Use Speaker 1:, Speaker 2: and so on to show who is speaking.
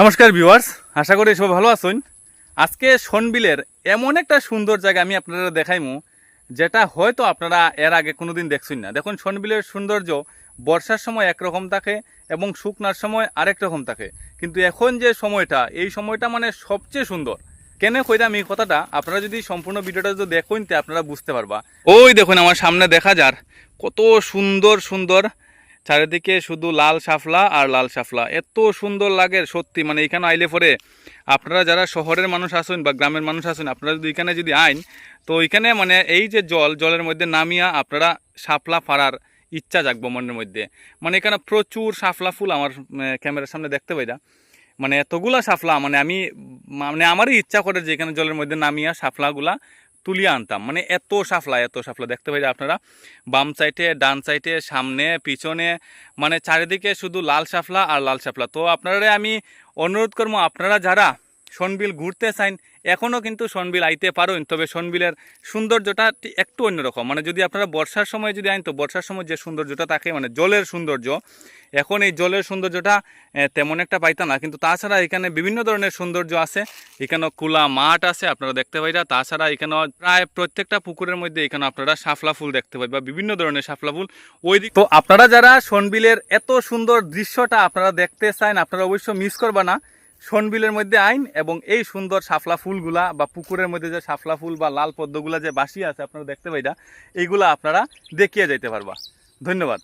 Speaker 1: নমস্কার ভিউয়ার্স, আশা করি সব ভালো আছেন। আজকে সনবিলের এমন একটা সুন্দর জায়গা আমি আপনারা দেখাইমু, যেটা হয়তো আপনারা এর আগে কোনোদিন দেখছেন না। দেখুন সনবিলের সৌন্দর্য বর্ষার সময় একরকম থাকে এবং শুকনার সময় আরেক রকম থাকে। কিন্তু এখন যে সময়টা, এই সময়টা মানে সবচেয়ে সুন্দর। কেন কইরাম এই কথাটা? আপনারা যদি সম্পূর্ণ ভিডিওটা যদি দেখুন, তে আপনারা বুঝতে পারবা। ওই দেখুন, আমার সামনে দেখা যার, কত সুন্দর সুন্দর চারিদিকে শুধু লাল শাফলা আর লাল শাফলা এত সুন্দর লাগে সত্যি মানে এখানে আইলে পরে আপনারা যারা শহরের মানুষ আসুন বা গ্রামের মানুষ আসুন আপনারা যদি এখানে যদি আইন, তো এখানে মানে এই যে জল, জলের মধ্যে নামিয়া আপনারা শাপলা ফাড়ার ইচ্ছা জাগবো মনের মধ্যে। মানে এখানে প্রচুর শাপলা ফুল আমার ক্যামেরার সামনে দেখতে পাই না মানে এতগুলা শাপলা মানে আমি মানে আমারই ইচ্ছা করে যে এখানে জলের মধ্যে নামিয়া শাপলাগুলা তুলিয়ে আনতাম। মানে এত সাফলা এত সাফলা। দেখতে পাই আপনারা বাম সাইডে, ডান সাইডে, সামনে, পিছনে মানে চারিদিকে শুধু লাল সাফলা আর লাল সাফলা। তো আপনারা আমি অনুরোধ করব, আপনারা যারা সনবিল ঘুরতে চান এখনও কিন্তু সনবিল আইতে পারেন তবে সনবিলের সৌন্দর্যটা একটু অন্যরকম মানে যদি আপনারা বর্ষার সময় যদি আইন, তো বর্ষার সময় যে সৌন্দর্যটা থাকে মানে জলের সৌন্দর্য, এখন এই জলের সৌন্দর্যটা তেমন একটা পাইতা না। কিন্তু তাছাড়া এখানে বিভিন্ন ধরনের সৌন্দর্য আছে। এখানে খোলা মাঠ আছে, আপনারা দেখতে পাইরা। তাছাড়া এখানে প্রায় প্রত্যেকটা পুকুরের মধ্যে এখানে আপনারা শাপলা ফুল দেখতে পাই বা বিভিন্ন ধরনের শাপলা ফুল। ওই দিক তো আপনারা যারা সনবিলের এত সুন্দর দৃশ্যটা আপনারা দেখতে চান আপনারা অবশ্য মিস করবা না। সনবিলের মধ্যে আইন এবং এই সুন্দর সাফলা ফুলগুলা বা পুকুরের মধ্যে যে সাফলা ফুল বা লাল পদ্মগুলা যে বাসি আছে, আপনারা দেখতে পাইটা এইগুলা আপনারা দেখিয়ে যাইতে পারবা। ধন্যবাদ।